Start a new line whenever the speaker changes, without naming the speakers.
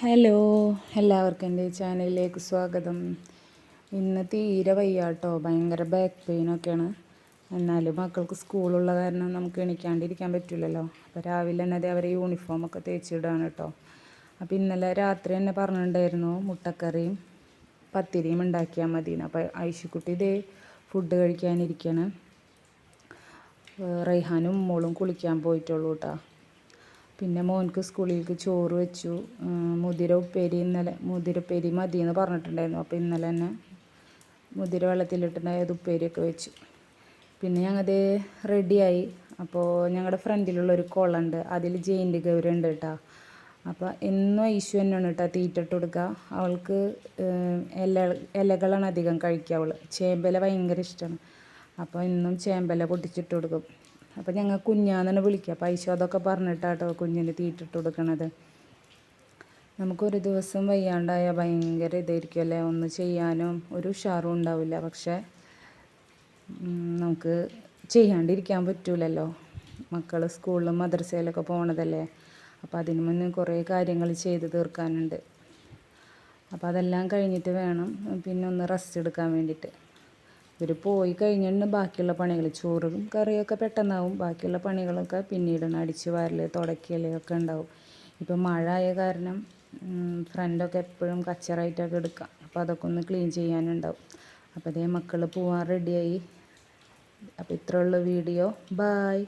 Hello എല്ലാവർക്കും എന്റെ ചാനലിലേക്ക് സ്വാഗതം. ഇന്ന് തീരെ വയ്യാട്ടോ ഭയങ്കര ബാക്ക് പെയിനൊക്കെയാണ് എന്നാലും മക്കൾക്ക് സ്കൂളുള്ള കാരണം നമുക്ക് എണീക്കാണ്ടിരിക്കാൻ പറ്റില്ലല്ലോ. അപ്പോൾ രാവിലെ തന്നെ അതേ അവരെ യൂണിഫോമൊക്കെ തേച്ചിടുകയാണ് കേട്ടോ അപ്പോൾ ഇന്നലെ രാത്രി തന്നെ പറഞ്ഞിട്ടുണ്ടായിരുന്നു മുട്ടക്കറിയും പത്തിരിയും ഉണ്ടാക്കിയാൽ മതിയെന്ന് അപ്പോൾ ഐശുക്കുട്ടി ഇതേ ഫുഡ് കഴിക്കാനിരിക്കണം റൈഹാനും മോളും കുളിക്കാൻ പോയിട്ടുള്ളൂ കേട്ടോ പിന്നെ മോൻക്ക് സ്കൂളിലേക്ക് ചോറ് വെച്ചു. മുതിര ഉപ്പേരി ഇന്നലെ മുതിര ഉപ്പേരി മതി എന്ന് പറഞ്ഞിട്ടുണ്ടായിരുന്നു. അപ്പോൾ ഇന്നലെ തന്നെ മുതിര വെള്ളത്തിലിട്ടുണ്ടായത് ഉപ്പേരിയൊക്കെ വെച്ചു. പിന്നെ ഞങ്ങളത് റെഡിയായി. അപ്പോൾ ഞങ്ങളുടെ ഫ്രണ്ടിലുള്ള ഒരു കുളമുണ്ട് അതിൽ ജയിന്റ് ഗൗരി ഉണ്ട് കേട്ടോ അപ്പോൾ എന്നും ഈശു തന്നെയാണ് കേട്ടോ തീറ്റിട്ട് കൊടുക്കുക അവൾക്ക് ഇല ഇലകളാണ് അധികം കഴിക്കുക അവൾ ചേമ്പല ഭയങ്കര ഇഷ്ടമാണ് അപ്പോൾ എന്നും ചേമ്പല പൊട്ടിച്ചിട്ട് കൊടുക്കും. അപ്പോൾ ഞങ്ങൾ കുഞ്ഞാന്നാണ് വിളിക്കുക ഐശോ അതൊക്കെ പറഞ്ഞിട്ടാട്ടോ കുഞ്ഞിന് തീറ്റിട്ട് കൊടുക്കണത്. നമുക്കൊരു ദിവസം വയ്യാണ്ടായാൽ ഭയങ്കര ഇതായിരിക്കും അല്ലേ ഒന്ന് ചെയ്യാനും ഒരു ഉഷാറും ഉണ്ടാവില്ല. പക്ഷെ നമുക്ക് ചെയ്യാണ്ടിരിക്കാൻ പറ്റൂലല്ലോ. മക്കൾ സ്കൂളിലും മദ്രസയിലൊക്കെ പോണതല്ലേ? അപ്പോൾ അതിന് മുന്നേ കുറേ കാര്യങ്ങൾ ചെയ്ത് തീർക്കാനുണ്ട്. അപ്പോൾ അതെല്ലാം കഴിഞ്ഞിട്ട് വേണം പിന്നെ ഒന്ന് റെസ്റ്റ് എടുക്കാൻ വേണ്ടിയിട്ട് ഇവർ പോയി കഴിഞ്ഞിട്ട് ബാക്കിയുള്ള പണികൾ ചോറും കറിയൊക്കെ പെട്ടെന്നാവും. ബാക്കിയുള്ള പണികളൊക്കെ പിന്നീടാണ് അടിച്ച് വാരൽ തുടയ്ക്കൽ ഉണ്ടാവും. ഇപ്പം മഴ ആയ കാരണം ഫ്രണ്ടൊക്കെ എപ്പോഴും കച്ചറായിട്ടൊക്കെ എടുക്കാം. അപ്പോൾ അതൊക്കെ ഒന്ന് ക്ലീൻ ചെയ്യാനുണ്ടാവും. അപ്പോൾ അതേ മക്കൾ പോവാൻ റെഡിയായി അപ്പോൾ ഇത്രയുള്ള വീഡിയോ ബായ്